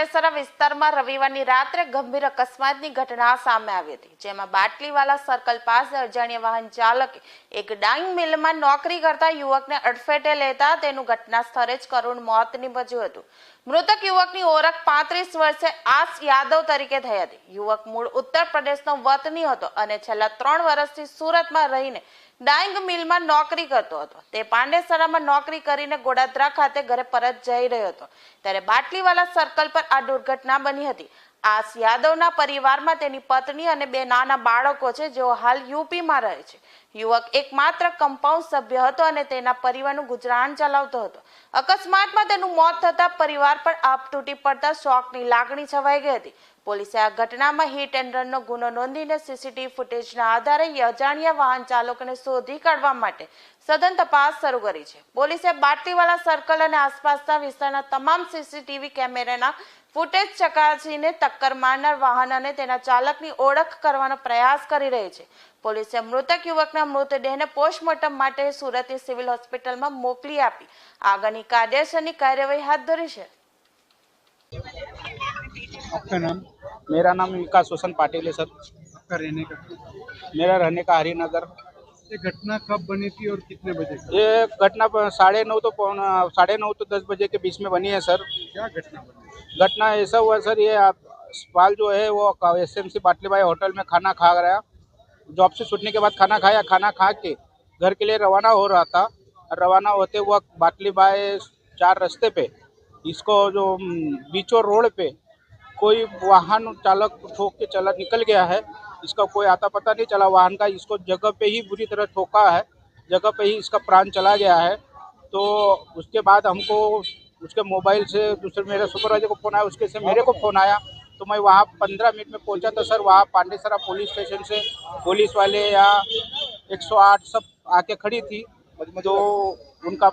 પાંડેસરા વિસ્તારમાં રવિવારની રાત્રે ગંભીર અકસ્માતની ઘટના સામે આવી હતી, જેમાં બાટલીવાલા સર્કલ પાસે અજાણ્યા વાહન ચાલકે એક ડાંગ મિલમાં નોકરી કરતા યુવકને અડફેટે લેતા તેનું ઘટના સ્થળે જ કરુણ મોત નિપજ્યું હતું. મૃતક યુવકની ઓળખ પાંત્રીસ વર્ષે આસ યાદવ તરીકે થઈ હતી. યુવક મૂળ ઉત્તર પ્રદેશનો વતની હતો અને છેલ્લા ત્રણ વર્ષથી સુરતમાં રહીને ડાઇંગ મિલમાં નોકરી કરતો હતો. તે પાંડેસરામાં નોકરી કરીને ગોડાદરા ખાતે ઘરે પરત જઈ રહ્યો હતો. ત્યારે બાટલીવાલા સર્કલ પર આ દુર્ઘટના બની હતી. આસ યાદવના પરિવારમાં તેની પત્ની અને બે નાના બાળકો છે, જેઓ હાલ યુપીમાં રહે છે. યુવક એકમાત્ર કમ્પાઉન્ડ સભ્ય હતો અને તેના પરિવારનું ગુજરાન ચલાવતો હતો. અકસ્માતમાં તેનું મોત થતા પરિવાર પર આપ તૂટી પડતા શોકની લાગણી છવાઈ ગઈ હતી. પોલીસે આ ઘટનામાં હિટ એન્ડ રનનો ગુનો નોંધીને સીસીટીવી ફૂટેજના આધારે અજાણ્યા વાહન ચાલકને શોધી કાઢવા માટે સઘન તપાસ શરૂ કરી છે. પોલીસે બાટીવાલા સર્કલ અને આસપાસના વિસ્તારના તમામ સીસીટીવી કેમેરાના ફૂટેજ ચકાસીને ટક્કર મારનાર વાહન અને તેના ચાલકની ઓળખ કરવાનો પ્રયાસ કરી રહી છે. પોલીસે મૃતક યુવકના મૃતદેહને પોસ્ટમોર્ટમ માટે સુરતની સિવિલ હોસ્પિટલમાં મોકલી આપી. આગળની કાર્યસરની કાર્યવાહી હાથ ધરી છે. मेरा नाम विकास रोशन पाटिल है सर। आपका रहने का मेरा रहने का हरिनगर। ये घटना कब बनी थी और कितने बजे ये घटना साढ़े नौ तो पौन साढ़े नौ तो दस बजे के बीच में बनी है सर। क्या घटना बनी? घटना ऐसा हुआ सर ये आप सवाल जो है वो एस एम सी बाटली भाई होटल में खाना खा गया जॉब से छूटने के बाद खाना खाया। खाना खा के घर के लिए रवाना हो रहा था। रवाना होते वक्त बाटली बाई चार रास्ते पे इसको जो बीचों रोड पे कोई वाहन चालक ठोक के चला, निकल गया है, इसका कोई आता पता नहीं चला वाहन का, इसको जगह पे ही बुरी तरह ठोका है, जगह पे ही इसका प्राण चला गया है। तो उसके बाद हमको उसके मोबाइल से दूसरे, मेरे सुपरवाइजर को फ़ोन आया, उसके से मेरे को फ़ोन आया तो मैं वहाँ पंद्रह मिनट में पहुँचा था सर वहाँ पांडेसरा पुलिस स्टेशन से पुलिस वाले या 108 सब आके खड़ी थी तो उनका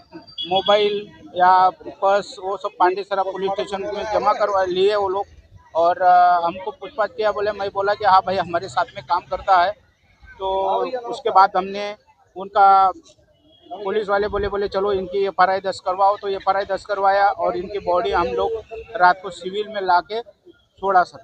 मोबाइल या पर्स वो सब पांडेसरा पुलिस स्टेशन में जमा करवा लिए वो लोग। और हमको पूछपाछ किया, बोले, मैं बोला कि हाँ भाई, हमारे साथ में काम करता है। तो उसके बाद हमने उनका पुलिस वाले बोले बोले, चलो, इनकी एफ़ आर आई करवाओ। तो एफ़ आर आई करवाया और इनकी बॉडी हम लोग रात को सिविल में ला के छोड़ा सर।